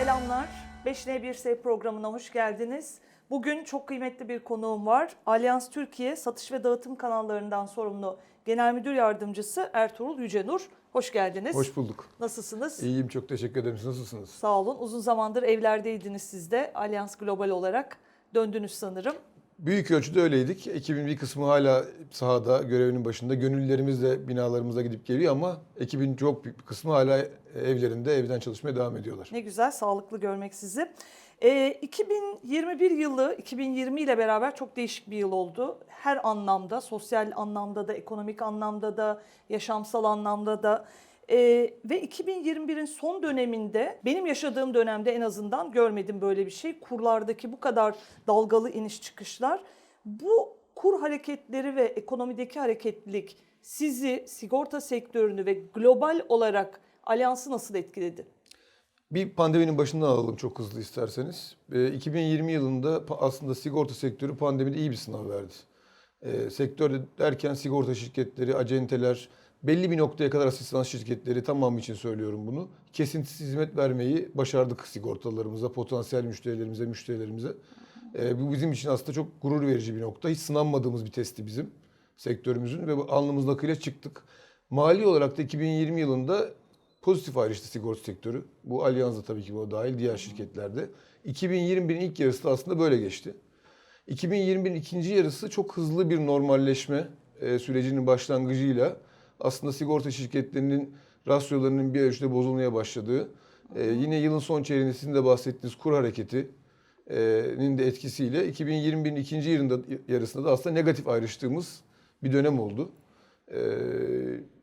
Selamlar. 5N1S programına hoş geldiniz. Bugün çok kıymetli bir konuğum var. Alyans Türkiye Satış ve Dağıtım kanallarından sorumlu Genel Müdür Yardımcısı Ertuğrul Yücenur. Hoş geldiniz. Hoş bulduk. Nasılsınız? İyiyim çok teşekkür ederim. Siz nasılsınız? Sağ olun. Uzun zamandır evlerdeydiniz siz de. Alyans Global olarak döndünüz sanırım. Büyük ölçüde öyleydik. Ekibin bir kısmı hala sahada, görevinin başında. Gönüllerimiz de binalarımıza gidip geliyor ama ekibin çok büyük bir kısmı hala evlerinde, evden çalışmaya devam ediyorlar. Ne güzel, sağlıklı görmek sizi. Ee, 2021 yılı, 2020 ile beraber çok değişik bir yıl oldu. Her anlamda, sosyal anlamda da, ekonomik anlamda da, yaşamsal anlamda da. Ee, ve 2021'in son döneminde, benim yaşadığım dönemde en azından görmedim böyle bir şey. Kurlardaki bu kadar dalgalı iniş çıkışlar. Bu kur hareketleri ve ekonomideki hareketlilik sizi, sigorta sektörünü ve global olarak alyansı nasıl etkiledi? Bir pandeminin başından alalım çok hızlı isterseniz. Ee, 2020 yılında pa- aslında sigorta sektörü pandemide iyi bir sınav verdi. Ee, sektör derken sigorta şirketleri, acenteler, belli bir noktaya kadar asistan şirketleri tamamı için söylüyorum bunu. Kesintisiz hizmet vermeyi başardık sigortalarımıza, potansiyel müşterilerimize, müşterilerimize. Ee, bu bizim için aslında çok gurur verici bir nokta. Hiç sınanmadığımız bir testti bizim sektörümüzün ve bu alnımızın akıyla çıktık. Mali olarak da 2020 yılında pozitif ayrıştı sigorta sektörü. Bu Allianz'da tabii ki bu dahil diğer şirketlerde. 2021'in ilk yarısı da aslında böyle geçti. 2021'in ikinci yarısı çok hızlı bir normalleşme e, sürecinin başlangıcıyla aslında sigorta şirketlerinin rasyolarının bir ölçüde bozulmaya başladığı, e, yine yılın son çeyreğinde sizin de bahsettiğiniz kur hareketinin de etkisiyle 2021'in ikinci yarında, yarısında da aslında negatif ayrıştığımız bir dönem oldu. E,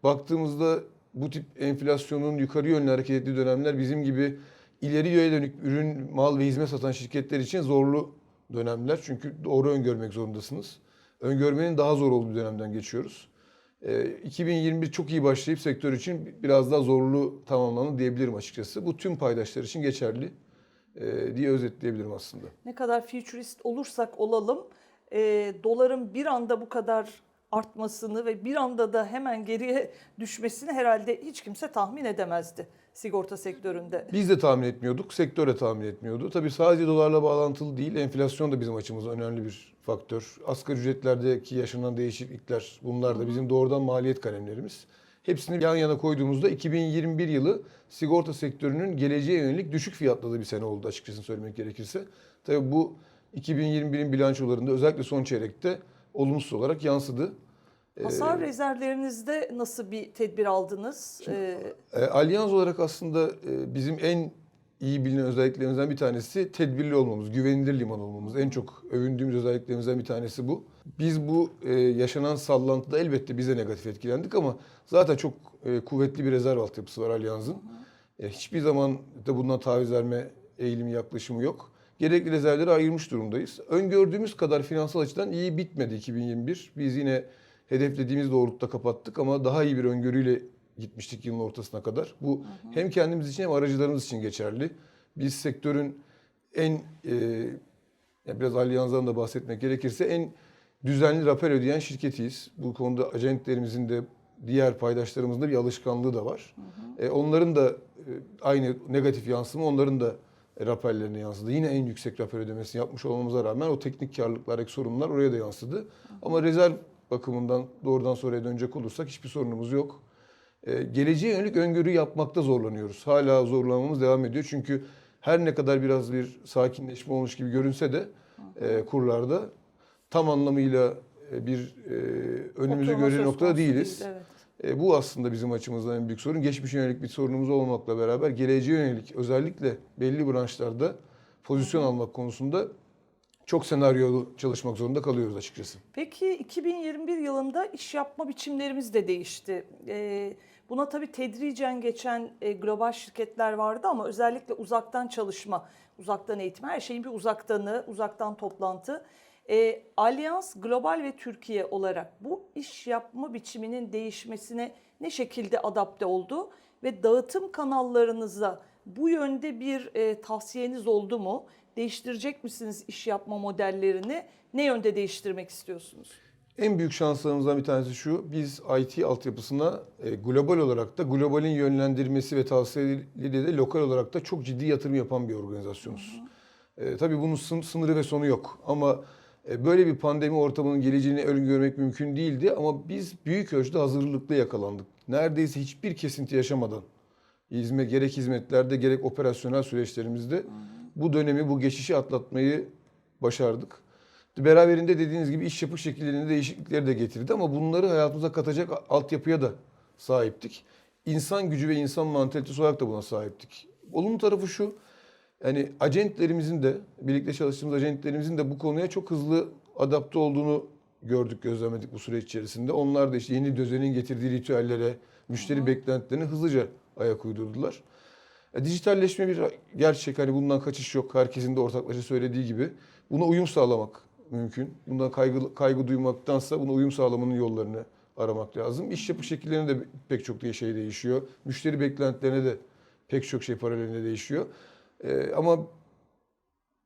baktığımızda bu tip enflasyonun yukarı yönlü hareket ettiği dönemler bizim gibi ileri yöne dönük ürün, mal ve hizmet satan şirketler için zorlu dönemler. Çünkü doğru öngörmek zorundasınız. Öngörmenin daha zor olduğu dönemden geçiyoruz. Ee, 2021 çok iyi başlayıp sektör için biraz daha zorlu tamamlandı diyebilirim açıkçası. Bu tüm paydaşlar için geçerli e, diye özetleyebilirim aslında. Ne kadar futurist olursak olalım, e, doların bir anda bu kadar artmasını ve bir anda da hemen geriye düşmesini herhalde hiç kimse tahmin edemezdi sigorta sektöründe. Biz de tahmin etmiyorduk, sektör de tahmin etmiyordu. Tabii sadece dolarla bağlantılı değil, enflasyon da bizim açımızdan önemli bir faktör. Asgari ücretlerdeki yaşanan değişiklikler, bunlar da bizim doğrudan maliyet kalemlerimiz. Hepsini yan yana koyduğumuzda 2021 yılı sigorta sektörünün geleceğe yönelik düşük fiyatladığı bir sene oldu açıkçası söylemek gerekirse. Tabii bu 2021'in bilançolarında özellikle son çeyrekte olumsuz olarak yansıdı. Hasar rezervlerinizde nasıl bir tedbir aldınız? E, E, Alyans olarak aslında e, bizim en iyi bilinen özelliklerimizden bir tanesi tedbirli olmamız, güvenilir liman olmamız. En çok övündüğümüz özelliklerimizden bir tanesi bu. Biz bu e, yaşanan sallantıda elbette bize negatif etkilendik ama zaten çok e, kuvvetli bir rezerv altyapısı var Alyans'ın. E, hiçbir zaman da bundan taviz verme eğilimi yaklaşımı yok. Gerekli rezervleri ayırmış durumdayız. Öngördüğümüz kadar finansal açıdan iyi bitmedi 2021. Biz yine hedeflediğimiz doğrultuda kapattık ama daha iyi bir öngörüyle gitmiştik yılın ortasına kadar. Bu hem kendimiz için hem aracılarımız için geçerli. Biz sektörün en e, biraz Alyans'dan da bahsetmek gerekirse en düzenli rapor ödeyen şirketiyiz. Bu konuda acentlerimizin de diğer paydaşlarımızın da bir alışkanlığı da var. E, onların da e, aynı negatif yansıma onların da e, raporlarına yansıdı. Yine en yüksek rapor ödemesini yapmış olmamıza rağmen o teknik karlılıklardaki sorunlar oraya da yansıdı. Ama rezerv bakımından doğrudan soruya dönecek olursak hiçbir sorunumuz yok. Ee, geleceğe yönelik öngörü yapmakta zorlanıyoruz. Hala zorlanmamız devam ediyor. Çünkü her ne kadar biraz bir sakinleşme olmuş gibi görünse de e, kurlarda tam anlamıyla e, bir e, önümüzü gören noktada değiliz. değil, evet. E, bu aslında bizim açımızdan en büyük sorun. Geçmişe yönelik bir sorunumuz olmakla beraber geleceğe yönelik özellikle belli branşlarda pozisyon almak konusunda çok senaryolu çalışmak zorunda kalıyoruz açıkçası. Peki 2021 yılında iş yapma biçimlerimiz de değişti. Ee, buna tabii tedricen geçen e, global şirketler vardı ama özellikle uzaktan çalışma, uzaktan eğitim, her şeyin bir uzaktanı, uzaktan toplantı. Ee, Alyans Global ve Türkiye olarak bu iş yapma biçiminin değişmesine ne şekilde adapte oldu ve dağıtım kanallarınıza bu yönde bir e, tavsiyeniz oldu mu? Değiştirecek misiniz iş yapma modellerini? Ne yönde değiştirmek istiyorsunuz? En büyük şanslarımızdan bir tanesi şu. Biz IT altyapısına e, global olarak da globalin yönlendirmesi ve tavsiyeleriyle de lokal olarak da çok ciddi yatırım yapan bir organizasyonuz. E, tabii bunun sın- sınırı ve sonu yok. Ama e, böyle bir pandemi ortamının geleceğini öngörmek mümkün değildi. Ama biz büyük ölçüde hazırlıklı yakalandık. Neredeyse hiçbir kesinti yaşamadan hizmet, gerek hizmetlerde gerek operasyonel süreçlerimizde bu dönemi, bu geçişi atlatmayı başardık. Beraberinde dediğiniz gibi iş yapış şekillerinde değişiklikleri de getirdi ama bunları hayatımıza katacak altyapıya da sahiptik. İnsan gücü ve insan mantalitesi olarak da buna sahiptik. Olumlu tarafı şu, yani acentlerimizin de, birlikte çalıştığımız acentlerimizin de bu konuya çok hızlı adapte olduğunu gördük, gözlemledik bu süreç içerisinde. Onlar da işte yeni düzenin getirdiği ritüellere, müşteri beklentilerine hızlıca ayak uydurdular. E, dijitalleşme bir gerçek. Hani bundan kaçış yok. Herkesin de ortaklaşa söylediği gibi. Buna uyum sağlamak mümkün. Bundan kaygı, kaygı duymaktansa buna uyum sağlamanın yollarını aramak lazım. İş yapış şekillerine de pek çok şey değişiyor. Müşteri beklentilerine de pek çok şey paralelinde değişiyor. E, ama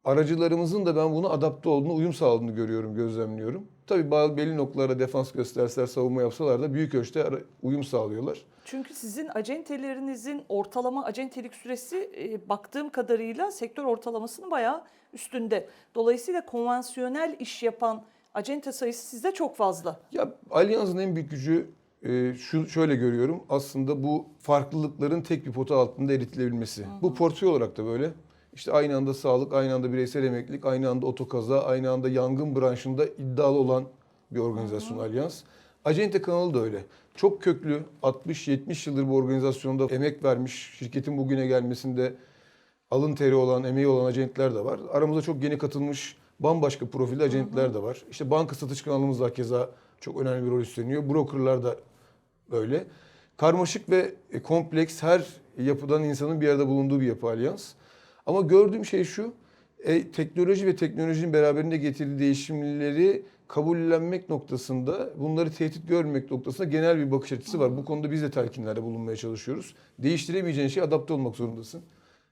aracılarımızın da ben buna adapte olduğunu, uyum sağladığını görüyorum, gözlemliyorum. Tabii bazı belli noktalara defans gösterseler, savunma yapsalar da büyük ölçüde uyum sağlıyorlar. Çünkü sizin acentelerinizin ortalama acentelik süresi e, baktığım kadarıyla sektör ortalamasının bayağı üstünde. Dolayısıyla konvansiyonel iş yapan acente sayısı sizde çok fazla. Ya Allianz'ın en büyük gücü e, şu şöyle görüyorum. Aslında bu farklılıkların tek bir pota altında eritilebilmesi. Bu portföy olarak da böyle. İşte aynı anda sağlık, aynı anda bireysel emeklilik, aynı anda otokaza, aynı anda yangın branşında iddialı olan bir organizasyon Alyans. Acente kanalı da öyle. Çok köklü 60-70 yıldır bu organizasyonda emek vermiş, şirketin bugüne gelmesinde alın teri olan, emeği olan acentler de var. Aramıza çok yeni katılmış bambaşka profilde acentler de var. İşte banka satış kanalımız da keza çok önemli bir rol üstleniyor. Brokerlar da böyle. Karmaşık ve kompleks her yapıdan insanın bir arada bulunduğu bir yapı alyans. Ama gördüğüm şey şu, e, teknoloji ve teknolojinin beraberinde getirdiği değişimleri kabullenmek noktasında, bunları tehdit görmemek noktasında genel bir bakış açısı var. Bu konuda biz de telkinlerde bulunmaya çalışıyoruz. Değiştiremeyeceğin şey adapte olmak zorundasın.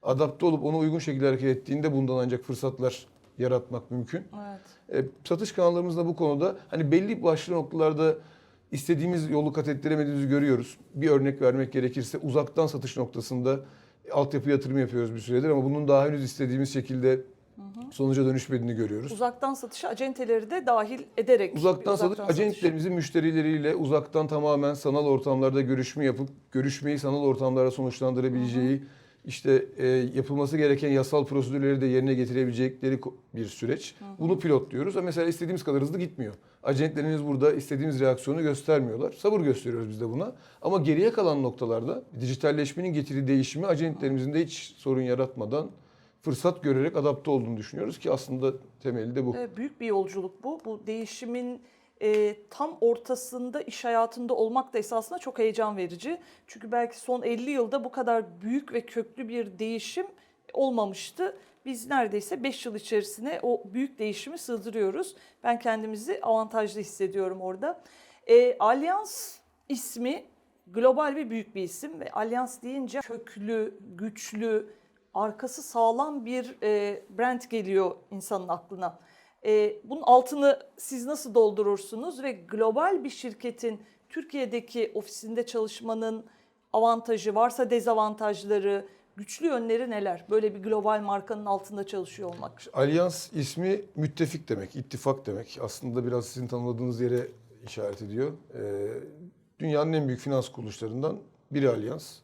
Adapte olup ona uygun şekilde hareket ettiğinde bundan ancak fırsatlar yaratmak mümkün. Evet. E, satış kanallarımız da bu konuda hani belli başlı noktalarda istediğimiz yolu kat ettiremediğimizi görüyoruz. Bir örnek vermek gerekirse uzaktan satış noktasında altyapı yatırımı yapıyoruz bir süredir ama bunun daha henüz istediğimiz şekilde sonuca dönüşmediğini görüyoruz. Uzaktan satışa acenteleri de dahil ederek. Uzaktan satış, satış. acentlerimizin müşterileriyle uzaktan tamamen sanal ortamlarda görüşme yapıp görüşmeyi sanal ortamlarda sonuçlandırabileceği, işte e, yapılması gereken yasal prosedürleri de yerine getirebilecekleri bir süreç. Bunu pilotluyoruz. Ama mesela istediğimiz kadar hızlı gitmiyor. Acentlerimiz burada istediğimiz reaksiyonu göstermiyorlar. Sabır gösteriyoruz biz de buna. Ama geriye kalan noktalarda dijitalleşmenin getirdiği değişimi acentlerimizin de hiç sorun yaratmadan fırsat görerek adapte olduğunu düşünüyoruz ki aslında temeli de bu. E, Büyük bir yolculuk bu. Bu değişimin e, tam ortasında iş hayatında olmak da esasında çok heyecan verici. Çünkü belki son 50 yılda bu kadar büyük ve köklü bir değişim olmamıştı. Biz neredeyse 5 yıl içerisine o büyük değişimi sığdırıyoruz. Ben kendimizi avantajlı hissediyorum orada. E, Alyans ismi global ve büyük bir isim ve Alyans deyince köklü, güçlü, arkası sağlam bir e, brand geliyor insanın aklına. E, bunun altını siz nasıl doldurursunuz ve global bir şirketin Türkiye'deki ofisinde çalışmanın avantajı varsa dezavantajları, güçlü yönleri neler? Böyle bir global markanın altında çalışıyor olmak. Alyans ismi müttefik demek, ittifak demek. Aslında biraz sizin tanımladığınız yere işaret ediyor. Ee, dünyanın en büyük finans kuruluşlarından biri Alyans.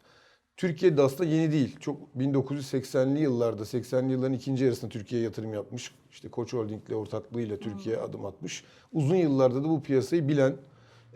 Türkiye'de aslında yeni değil. Çok 1980'li yıllarda, 80'li yılların ikinci yarısında Türkiye'ye yatırım yapmış. İşte Koç Holding'le ortaklığıyla Türkiye'ye adım atmış. Uzun yıllarda da bu piyasayı bilen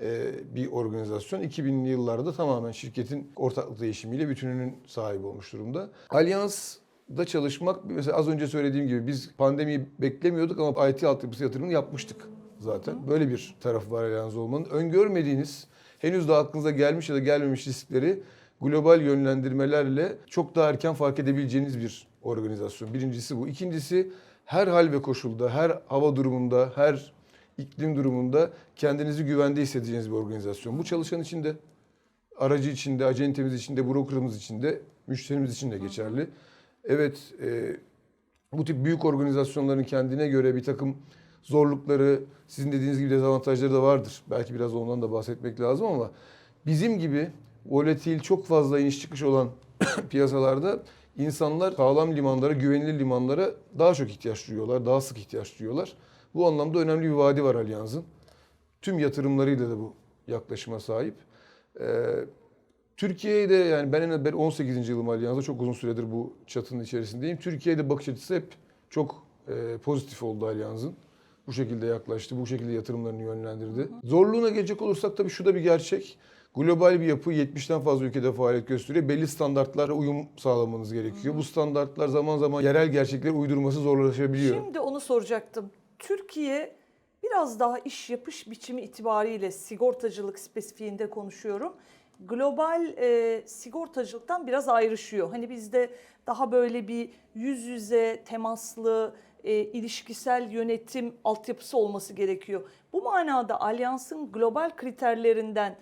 e, bir organizasyon. 2000'li yıllarda tamamen şirketin ortaklık değişimiyle bütününün sahibi olmuş durumda. Alyans'da çalışmak mesela az önce söylediğim gibi biz pandemiyi beklemiyorduk ama IT altyapısı yatırımını yapmıştık zaten. Böyle bir tarafı var Alyans olmanın. Öngörmediğiniz, henüz de aklınıza gelmiş ya da gelmemiş riskleri global yönlendirmelerle çok daha erken fark edebileceğiniz bir organizasyon. Birincisi bu. İkincisi her hal ve koşulda, her hava durumunda, her iklim durumunda kendinizi güvende hissedeceğiniz bir organizasyon. Bu çalışan için de, aracı için de, acentemiz için de, brokerımız için de, müşterimiz için de geçerli. Evet, e, bu tip büyük organizasyonların kendine göre bir takım zorlukları, sizin dediğiniz gibi dezavantajları da vardır. Belki biraz ondan da bahsetmek lazım ama bizim gibi volatil, çok fazla iniş çıkış olan piyasalarda insanlar sağlam limanlara, güvenilir limanlara daha çok ihtiyaç duyuyorlar, daha sık ihtiyaç duyuyorlar. Bu anlamda önemli bir vaadi var Allianz'ın. Tüm yatırımlarıyla da bu yaklaşıma sahip. Ee, Türkiye'de yani ben en ben 18. yılım Allianz'da çok uzun süredir bu çatının içerisindeyim. Türkiye'de bakış açısı hep çok e, pozitif oldu Allianz'ın. Bu şekilde yaklaştı, bu şekilde yatırımlarını yönlendirdi. Zorluğuna gelecek olursak tabii şu da bir gerçek. Global bir yapı 70'ten fazla ülkede faaliyet gösteriyor. Belli standartlara uyum sağlamanız gerekiyor. Bu standartlar zaman zaman yerel gerçekleri uydurması zorlaşabiliyor. Şimdi onu soracaktım. Türkiye biraz daha iş yapış biçimi itibariyle sigortacılık spesifiğinde konuşuyorum. Global e, sigortacılıktan biraz ayrışıyor. Hani bizde daha böyle bir yüz yüze temaslı e, ilişkisel yönetim altyapısı olması gerekiyor. Bu manada Alyans'ın global kriterlerinden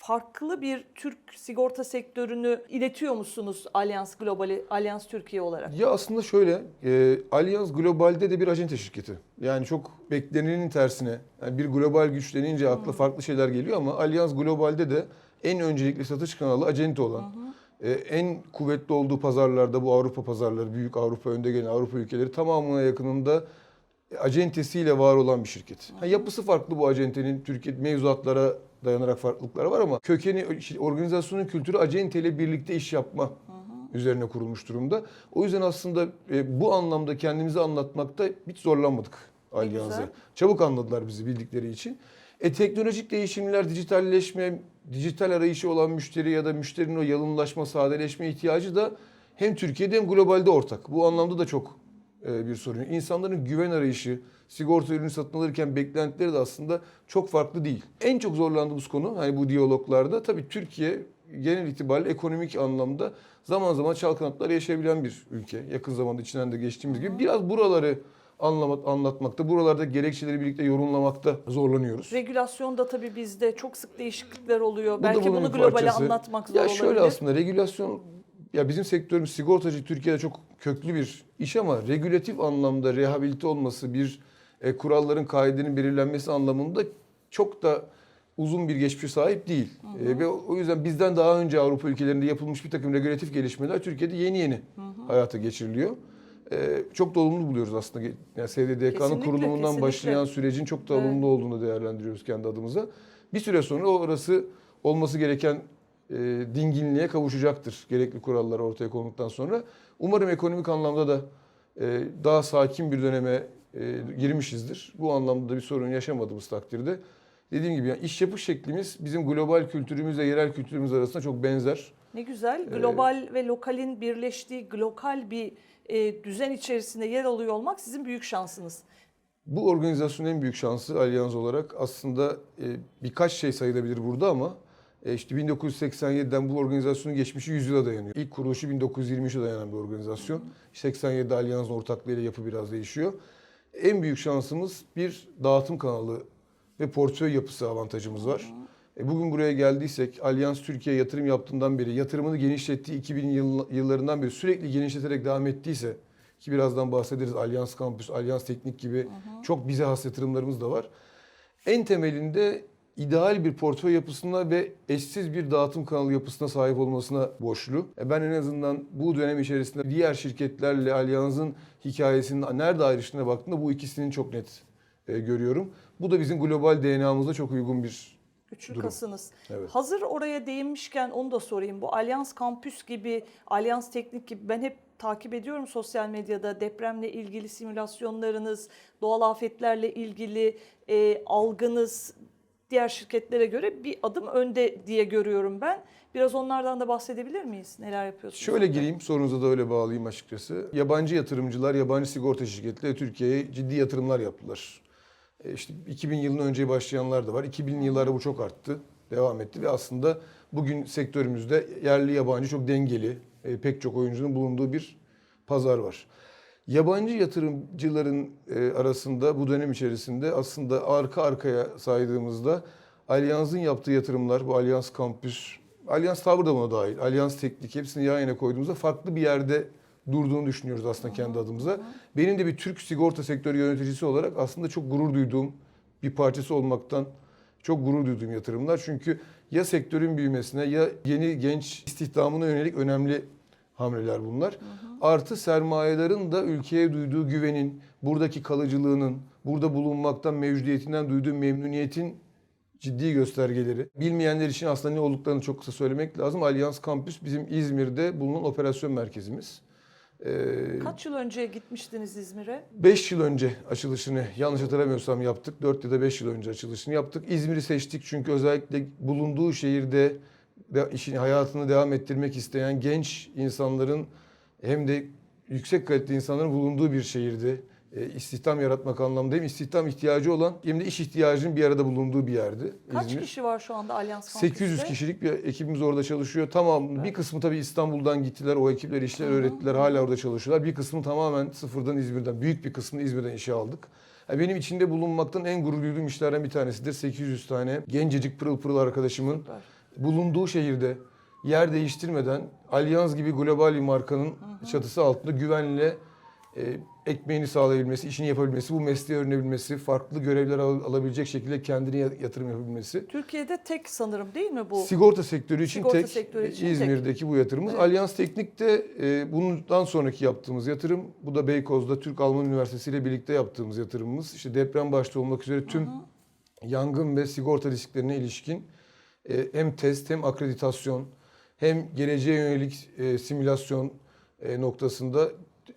farklı bir Türk sigorta sektörünü iletiyor musunuz Alyans Globali, Alyans Türkiye olarak? Ya aslında şöyle, e, Allianz globalde de bir acente şirketi. Yani çok beklenenin tersine. Yani bir global güç denince akla farklı şeyler geliyor ama Allianz globalde de en öncelikli satış kanalı acente olan, e, en kuvvetli olduğu pazarlarda bu Avrupa pazarları, büyük Avrupa önde gelen Avrupa ülkeleri tamamına yakınında acentesiyle var olan bir şirket. Ha, yapısı farklı bu acentenin Türkiye mevzuatlara dayanarak farklılıkları var ama kökeni organizasyonun kültürü acenteyle birlikte iş yapma üzerine kurulmuş durumda. O yüzden aslında e, bu anlamda kendimizi anlatmakta hiç zorlanmadık Allianz'ı. güzel. Çabuk anladılar bizi bildikleri için. E teknolojik değişimler, dijitalleşme, dijital arayışı olan müşteri ya da müşterinin o yalınlaşma, sadeleşme ihtiyacı da hem Türkiye'de hem globalde ortak. Bu anlamda da çok e, bir sorun. İnsanların güven arayışı, sigorta ürünü satın alırken beklentileri de aslında çok farklı değil. En çok zorlandığımız konu hani bu diyaloglarda tabii Türkiye genel itibariyle ekonomik anlamda zaman zaman çalkantılar yaşayabilen bir ülke. Yakın zamanda içinden de geçtiğimiz gibi biraz buraları anlamak, anlatmakta, buralarda gerekçeleri birlikte yorumlamakta zorlanıyoruz. Regülasyonda tabii bizde çok sık değişiklikler oluyor. Bu Belki bunu globale parçası. anlatmak zor Ya olabilir. şöyle aslında regülasyon ya bizim sektörümüz sigortacı Türkiye'de çok köklü bir iş ama regülatif anlamda rehabilite olması bir e, kuralların kaidenin belirlenmesi anlamında çok da uzun bir geçmişe sahip değil. E, ve o yüzden bizden daha önce Avrupa ülkelerinde yapılmış bir takım regülatif gelişmeler Türkiye'de yeni yeni hayata geçiriliyor. E, çok da olumlu buluyoruz aslında. Yani SDDK'nın kurulumundan kesinlikle. başlayan sürecin çok da Evet. olumlu olduğunu değerlendiriyoruz kendi adımıza. Bir süre sonra orası olması gereken e, dinginliğe kavuşacaktır gerekli kurallar ortaya konulduktan sonra. Umarım ekonomik anlamda da e, daha sakin bir döneme e, girmişizdir. Bu anlamda da bir sorun yaşamadığımız takdirde. Dediğim gibi yani iş yapış şeklimiz bizim global kültürümüzle yerel kültürümüz arasında çok benzer. Ne güzel. Ee, Global ve lokalin birleştiği global bir e, düzen içerisinde yer alıyor olmak sizin büyük şansınız. Bu organizasyonun en büyük şansı Allianz olarak aslında e, birkaç şey sayılabilir burada ama e, işte 1987'den bu organizasyonun geçmişi 100 yıla dayanıyor. İlk kuruluşu 1923'e dayanan bir organizasyon. 87'de Allianz'ın ortaklığıyla yapı biraz değişiyor. En büyük şansımız bir dağıtım kanalı ve portföy yapısı avantajımız var. E, Bugün buraya geldiysek Allianz Türkiye yatırım yaptığından beri, yatırımını genişlettiği 2000 yıl, yıllarından beri sürekli genişleterek devam ettiyse ki birazdan bahsederiz Allianz Campus, Allianz Teknik gibi çok bize has yatırımlarımız da var. En temelinde ideal bir portföy yapısına ve eşsiz bir dağıtım kanalı yapısına sahip olmasına borçlu. E, Ben en azından bu dönem içerisinde diğer şirketlerle Allianz'ın hikayesinin nerede ayrıştığına baktığımda bu ikisinin çok net e, görüyorum. Bu da bizim global DNA'mıza çok uygun bir Güçlü Durum. kasınız. Evet. Hazır oraya değinmişken onu da sorayım. Bu Alyans Kampüs gibi, Alyans Teknik gibi ben hep takip ediyorum sosyal medyada depremle ilgili simülasyonlarınız, doğal afetlerle ilgili e, algınız diğer şirketlere göre bir adım önde diye görüyorum ben. Biraz onlardan da bahsedebilir miyiz? Neler yapıyorsunuz? Şöyle orada? gireyim, sorunuza da öyle bağlayayım açıkçası. Yabancı yatırımcılar, yabancı sigorta şirketleri Türkiye'ye ciddi yatırımlar yaptılar. E İşte 2000 yılın önce başlayanlar da var. 2000'li yıllarda bu çok arttı, devam etti ve aslında bugün sektörümüzde yerli yabancı çok dengeli, e, pek çok oyuncunun bulunduğu bir pazar var. Yabancı yatırımcıların e, arasında bu dönem içerisinde aslında arka arkaya saydığımızda Allianz'ın yaptığı yatırımlar, bu Allianz Campus, Allianz Tower da buna dahil, Allianz Teknik hepsini yan yana koyduğumuzda farklı bir yerde durduğunu düşünüyoruz aslında kendi adımıza. Benim de bir Türk sigorta sektörü yöneticisi olarak aslında çok gurur duyduğum bir parçası olmaktan çok gurur duyduğum yatırımlar. Çünkü ya sektörün büyümesine ya yeni genç istihdamına yönelik önemli hamleler bunlar. Artı sermayelerin da ülkeye duyduğu güvenin, buradaki kalıcılığının, burada bulunmaktan, mevcudiyetinden duyduğu memnuniyetin ciddi göstergeleri. Bilmeyenler için aslında ne olduklarını çok kısa söylemek lazım. Alyans Kampüs bizim İzmir'de bulunan operasyon merkezimiz. Ee, Kaç yıl önce gitmiştiniz İzmir'e? 5 yıl önce açılışını yanlış hatırlamıyorsam yaptık. 4 ya da 5 yıl önce açılışını yaptık. İzmir'i seçtik çünkü özellikle bulunduğu şehirde de işini hayatını devam ettirmek isteyen genç insanların hem de yüksek kaliteli insanların bulunduğu bir şehirdi. E, istihdam yaratmak anlamında hem istihdam ihtiyacı olan hem de iş ihtiyacının bir arada bulunduğu bir yerdi. Kaç İzmir. kişi var şu anda Alyans Kampüs'te? 800 kişilik bir ekibimiz orada çalışıyor. Tamam bir kısmı tabii İstanbul'dan gittiler. O ekipler işler öğrettiler. Hala orada çalışıyorlar. Bir kısmı tamamen sıfırdan İzmir'den. Büyük bir kısmını İzmir'den işe aldık. Yani benim içinde bulunmaktan en gurur duyduğum işlerden bir tanesidir. 800 tane gencecik pırıl pırıl arkadaşımın Süper. Bulunduğu şehirde yer değiştirmeden Alyans gibi global bir markanın çatısı altında güvenle e, ekmeğini sağlayabilmesi, işini yapabilmesi, bu mesleği öğrenebilmesi, farklı görevler al- alabilecek şekilde kendine ya- yatırım yapabilmesi. Türkiye'de tek sanırım değil mi bu? Sigorta sektörü için Sigorta tek sektörü için tek. İzmir'deki bu yatırımımız. Evet. Alyans Teknik'te e, bundan sonraki yaptığımız yatırım, bu da Beykoz'da Türk-Alman Üniversitesi ile birlikte yaptığımız yatırımımız. İşte deprem başta olmak üzere tüm yangın ve sigorta risklerine ilişkin hem test hem akreditasyon hem geleceğe yönelik e, simülasyon e, noktasında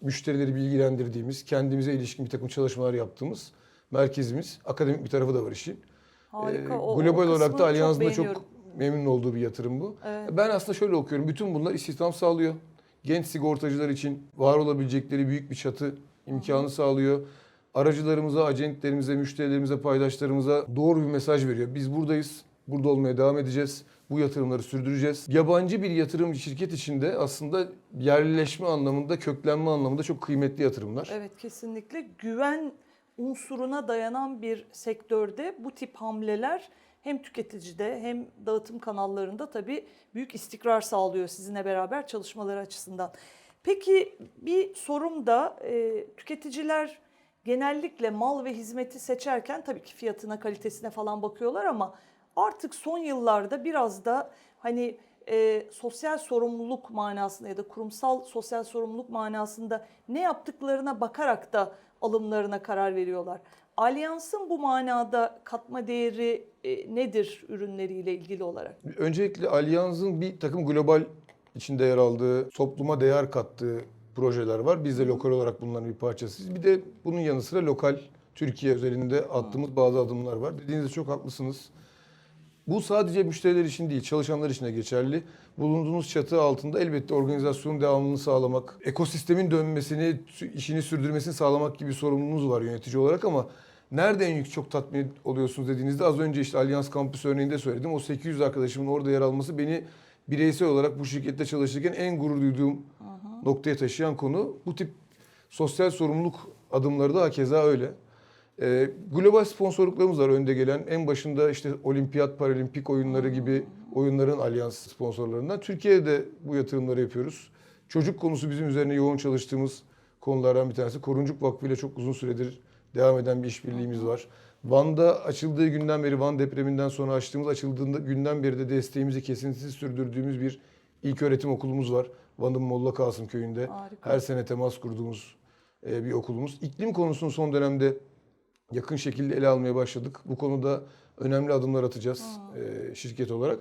müşterileri bilgilendirdiğimiz, kendimize ilişkin bir takım çalışmalar yaptığımız merkezimiz. Akademik bir tarafı da var işin. Harika. O- o global olarak kısmını da Alyans'ın da beğeniyorum. çok memnun olduğu bir yatırım bu. Evet. Ben aslında şöyle okuyorum. Bütün bunlar istihdam sağlıyor. Genç sigortacılar için var olabilecekleri büyük bir çatı imkanı sağlıyor. Aracılarımıza, acentlerimize, müşterilerimize, paydaşlarımıza doğru bir mesaj veriyor. Biz buradayız. Burada olmaya devam edeceğiz. Bu yatırımları sürdüreceğiz. Yabancı bir yatırım şirket içinde aslında yerleşme anlamında, köklenme anlamında çok kıymetli yatırımlar. Evet kesinlikle güven unsuruna dayanan bir sektörde bu tip hamleler hem tüketicide hem dağıtım kanallarında tabii büyük istikrar sağlıyor sizinle beraber çalışmaları açısından. Peki bir sorum da e, tüketiciler genellikle mal ve hizmeti seçerken tabii ki fiyatına, kalitesine falan bakıyorlar ama artık son yıllarda biraz da hani e, sosyal sorumluluk manasında ya da kurumsal sosyal sorumluluk manasında ne yaptıklarına bakarak da alımlarına karar veriyorlar. Alyans'ın bu manada katma değeri e, nedir ürünleriyle ilgili olarak? Öncelikle Alyans'ın bir takım global içinde yer aldığı, topluma değer kattığı projeler var. Biz de lokal olarak bunların bir parçasıyız. Bir de bunun yanı sıra lokal Türkiye özelinde attığımız bazı adımlar var. Dediğinizde çok haklısınız. Bu sadece müşteriler için değil, çalışanlar için de geçerli. Bulunduğunuz çatı altında elbette organizasyonun devamlılığını sağlamak, ekosistemin dönmesini, işini sürdürmesini sağlamak gibi sorumluluğunuz var yönetici olarak ama nerede en yük çok tatmin oluyorsunuz dediğinizde az önce işte Alyans Kampüs örneğinde söyledim. O 800 arkadaşımın orada yer alması beni bireysel olarak bu şirkette çalışırken en gurur duyduğum noktaya taşıyan konu. Bu tip sosyal sorumluluk adımları da hakeza öyle. Ee, global sponsorluklarımız var önde gelen. En başında işte olimpiyat, paralimpik oyunları gibi oyunların alyans sponsorlarından. Türkiye'de de bu yatırımları yapıyoruz. Çocuk konusu bizim üzerine yoğun çalıştığımız konulardan bir tanesi. Koruncuk Vakfı ile çok uzun süredir devam eden bir işbirliğimiz var. Van'da açıldığı günden beri, Van depreminden sonra açtığımız açıldığında günden beri de desteğimizi kesintisiz sürdürdüğümüz bir ilk öğretim okulumuz var. Van'ın Molla Kasım köyünde. Harika. Her sene temas kurduğumuz e, bir okulumuz. İklim konusunu son dönemde yakın şekilde ele almaya başladık. Bu konuda önemli adımlar atacağız e, şirket olarak.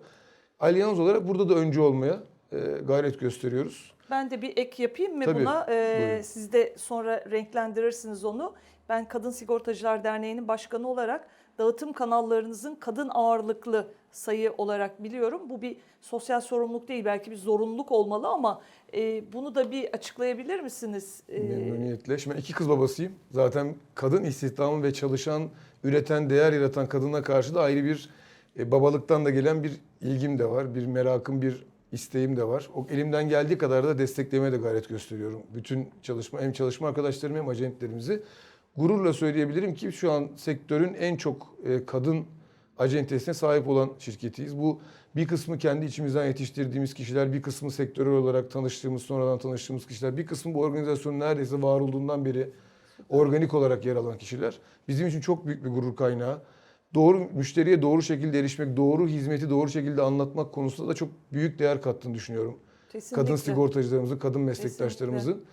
Allianz olarak burada da öncü olmaya e, gayret gösteriyoruz. Ben de bir ek yapayım mı Tabii, buna? Ee, buyurun. siz de sonra renklendirirsiniz onu. Ben Kadın Sigortacılar Derneği'nin başkanı olarak dağıtım kanallarınızın kadın ağırlıklı sayı olarak biliyorum. Bu bir sosyal sorumluluk değil belki bir zorunluluk olmalı ama e, bunu da bir açıklayabilir misiniz? Ee, Memnuniyetle. Şimdi iki kız babasıyım. Zaten kadın istihdamı ve çalışan, üreten, değer yaratan kadına karşı da ayrı bir e, babalıktan da gelen bir ilgim de var. Bir merakım, bir isteğim de var. O elimden geldiği kadar da desteklemeye de gayret gösteriyorum. Bütün çalışma, hem çalışma arkadaşlarımı hem acentlerimizi. Gururla söyleyebilirim ki şu an sektörün en çok e, kadın acentesine sahip olan şirketiyiz. Bu bir kısmı kendi içimizden yetiştirdiğimiz kişiler, bir kısmı sektörel olarak tanıştığımız, sonradan tanıştığımız kişiler, bir kısmı bu organizasyonun neredeyse var olduğundan beri organik olarak yer alan kişiler. Bizim için çok büyük bir gurur kaynağı. Doğru müşteriye doğru şekilde erişmek, doğru hizmeti doğru şekilde anlatmak konusunda da çok büyük değer kattığını düşünüyorum. Kesinlikle. Kadın sigortacılarımızın, kadın meslektaşlarımızın.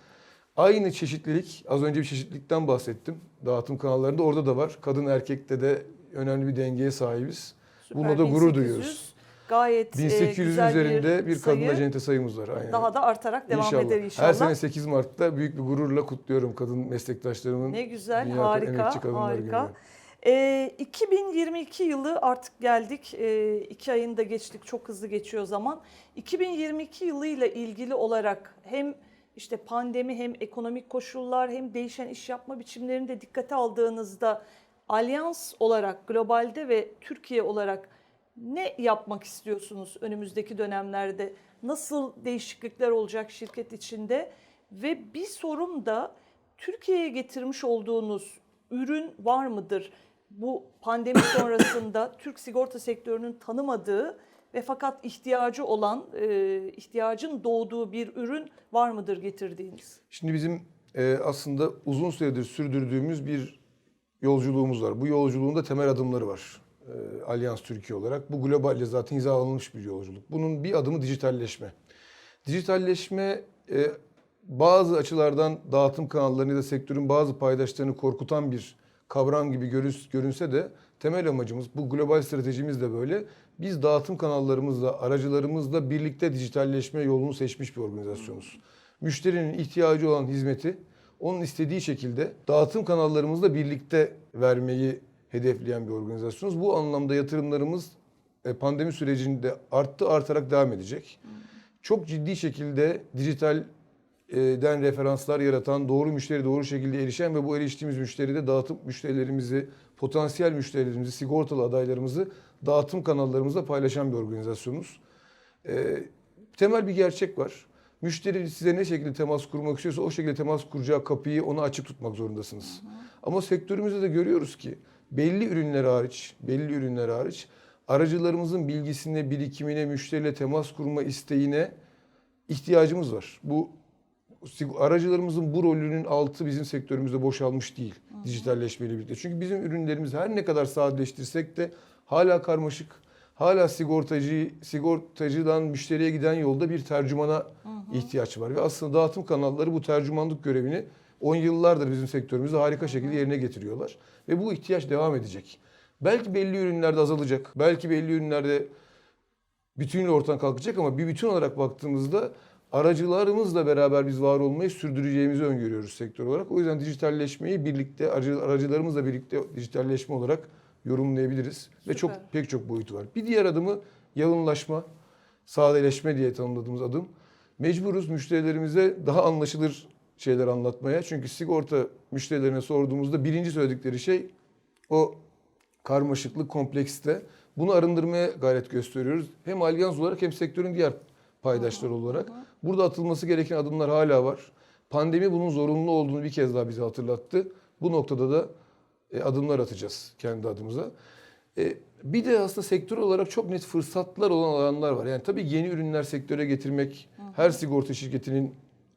Aynı çeşitlilik, az önce bir çeşitlilikten bahsettim. Dağıtım kanallarında orada da var. Kadın erkekte de önemli bir dengeye sahibiz. Süper. Buna da gurur 1800, duyuyoruz. Gayet e, 1800'ün güzel üzerinde bir, kadın sayı. acente sayımız var. Aynen. Daha da artarak devam inşallah. eder inşallah. Her sene 8 Mart'ta büyük bir gururla kutluyorum kadın meslektaşlarımın. Ne güzel, Dünya harika, harika. Günü. Ee, 2022 yılı artık geldik. Ee, iki ayını da geçtik. Çok hızlı geçiyor zaman. 2022 yılıyla ilgili olarak hem işte pandemi hem ekonomik koşullar hem değişen iş yapma biçimlerini de dikkate aldığınızda alyans olarak globalde ve Türkiye olarak ne yapmak istiyorsunuz önümüzdeki dönemlerde? Nasıl değişiklikler olacak şirket içinde? Ve bir sorum da Türkiye'ye getirmiş olduğunuz ürün var mıdır? Bu pandemi sonrasında Türk sigorta sektörünün tanımadığı ve fakat ihtiyacı olan, e, ihtiyacın doğduğu bir ürün var mıdır getirdiğiniz? Şimdi bizim e, aslında uzun süredir sürdürdüğümüz bir yolculuğumuz var. Bu yolculuğun da temel adımları var. E, Alyans Türkiye olarak. Bu globalle zaten hizalanmış bir yolculuk. Bunun bir adımı dijitalleşme. Dijitalleşme e, bazı açılardan dağıtım kanallarını ya da sektörün bazı paydaşlarını korkutan bir kavram gibi görüns- görünse de temel amacımız bu global stratejimiz de böyle. Biz dağıtım kanallarımızla, aracılarımızla birlikte dijitalleşme yolunu seçmiş bir organizasyonuz. Müşterinin ihtiyacı olan hizmeti onun istediği şekilde dağıtım kanallarımızla birlikte vermeyi hedefleyen bir organizasyonuz. Bu anlamda yatırımlarımız e, pandemi sürecinde arttı, artarak devam edecek. Çok ciddi şekilde dijital e, referanslar yaratan, doğru müşteri doğru şekilde erişen ve bu eriştiğimiz müşteride dağıtım müşterilerimizi, potansiyel müşterilerimizi, sigortalı adaylarımızı dağıtım kanallarımızda paylaşan bir organizasyonuz. E, temel bir gerçek var. Müşteri size ne şekilde temas kurmak istiyorsa o şekilde temas kuracağı kapıyı ona açık tutmak zorundasınız. Ama sektörümüzde de görüyoruz ki belli ürünler hariç, belli ürünler hariç aracılarımızın bilgisine, birikimine, müşteriyle temas kurma isteğine ihtiyacımız var. Bu aracılarımızın bu rolünün altı bizim sektörümüzde boşalmış değil dijitalleşmeyle birlikte. Çünkü bizim ürünlerimiz her ne kadar sadeleştirsek de hala karmaşık. Hala sigortacı sigortacıdan müşteriye giden yolda bir tercümana ihtiyaç var ve aslında dağıtım kanalları bu tercümanlık görevini 10 yıllardır bizim sektörümüzde harika şekilde yerine getiriyorlar ve bu ihtiyaç devam edecek. Belki belli ürünlerde azalacak. Belki belli ürünlerde bütünüyle ortadan kalkacak ama bir bütün olarak baktığımızda aracılarımızla beraber biz var olmayı sürdüreceğimizi öngörüyoruz sektör olarak. O yüzden dijitalleşmeyi birlikte aracı- aracılarımızla birlikte dijitalleşme olarak yorumlayabiliriz ve çok Süper. pek çok boyutu var. Bir diğer adımı yalınlaşma, sadeleşme diye tanımladığımız adım. Mecburuz müşterilerimize daha anlaşılır şeyler anlatmaya. Çünkü sigorta müşterilerine sorduğumuzda birinci söyledikleri şey o karmaşıklık, komplekste. Bunu arındırmaya gayret gösteriyoruz. Hem alyans olarak hem sektörün diğer paydaşları olarak. Burada atılması gereken adımlar hala var. Pandemi bunun zorunlu olduğunu bir kez daha bize hatırlattı. Bu noktada da e, adımlar atacağız kendi adımıza. E, bir de aslında sektör olarak çok net fırsatlar olan alanlar var. Yani tabii yeni ürünler sektöre getirmek her sigorta şirketinin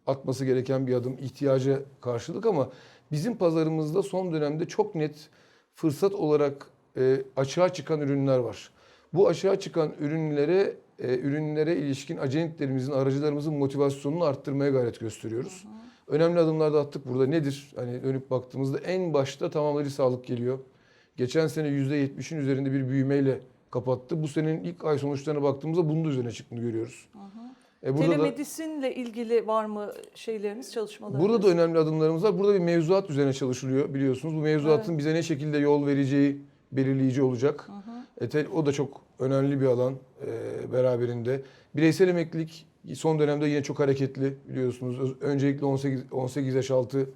atması gereken bir adım ihtiyaca karşılık ama bizim pazarımızda son dönemde çok net fırsat olarak e, açığa çıkan ürünler var. Bu açığa çıkan ürünlere e, ürünlere ilişkin acentlerimizin, aracılarımızın motivasyonunu arttırmaya gayret gösteriyoruz. Önemli adımlar da attık burada. Nedir? Hani dönüp baktığımızda en başta tamamlayıcı sağlık geliyor. Geçen sene %70'in üzerinde bir büyümeyle kapattı. Bu senenin ilk ay sonuçlarına baktığımızda bunun da üzerine çıktığını görüyoruz. E burada da, Telemedisinle ilgili var mı şeyleriniz, çalışmalarınız? burada da önemli adımlarımız var. Burada bir mevzuat üzerine çalışılıyor biliyorsunuz. Bu mevzuatın bize ne şekilde yol vereceği belirleyici olacak. E, o da çok önemli bir alan e, beraberinde. Bireysel emeklilik son dönemde yine çok hareketli biliyorsunuz. Öncelikle 18 18 yaş altı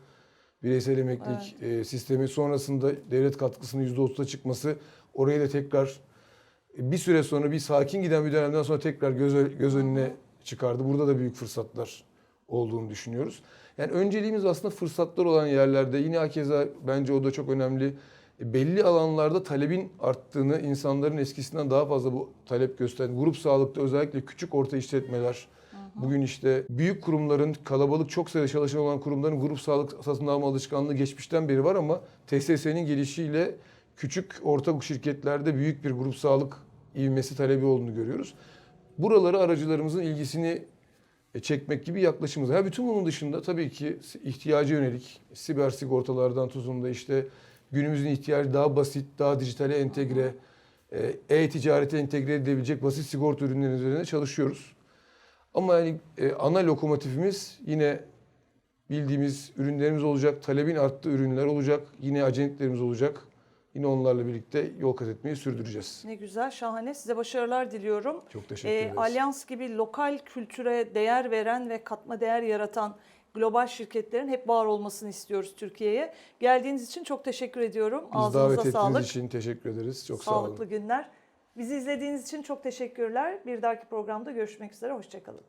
bireysel emeklilik e, sistemi sonrasında devlet katkısının %30'a çıkması orayı da tekrar e, bir süre sonra bir sakin giden bir dönemden sonra tekrar göz, göz önüne çıkardı. Burada da büyük fırsatlar olduğunu düşünüyoruz. Yani önceliğimiz aslında fırsatlar olan yerlerde yine hakeza bence o da çok önemli. Belli alanlarda talebin arttığını, insanların eskisinden daha fazla bu talep gösteren, grup sağlıkta özellikle küçük orta işletmeler, bugün işte büyük kurumların, kalabalık çok sayıda çalışan olan kurumların grup sağlık satın alma alışkanlığı geçmişten beri var ama TSS'nin gelişiyle küçük orta şirketlerde büyük bir grup sağlık ivmesi talebi olduğunu görüyoruz. Buraları aracılarımızın ilgisini e, çekmek gibi yaklaşımımız. Ha bütün bunun dışında tabii ki ihtiyaca yönelik siber sigortalardan tutun da işte günümüzün ihtiyacı daha basit, daha dijitale entegre, e, e-ticarete entegre edebilecek basit sigorta ürünleri üzerine çalışıyoruz. Ama yani e, ana lokomotifimiz yine bildiğimiz ürünlerimiz olacak, talebin arttığı ürünler olacak, yine acentlerimiz olacak. Yine onlarla birlikte yol kat etmeyi sürdüreceğiz. Ne güzel, şahane. Size başarılar diliyorum. Çok teşekkür Ee, ederiz. Alyans gibi lokal kültüre değer veren ve katma değer yaratan global şirketlerin hep var olmasını istiyoruz Türkiye'ye. Geldiğiniz için çok teşekkür ediyorum. Biz davet Ağzınıza ettiğiniz sağlık. için teşekkür ederiz. Çok sağ olun. Sağlıklı günler. Bizi izlediğiniz için çok teşekkürler. Bir dahaki programda görüşmek üzere. Hoşçakalın.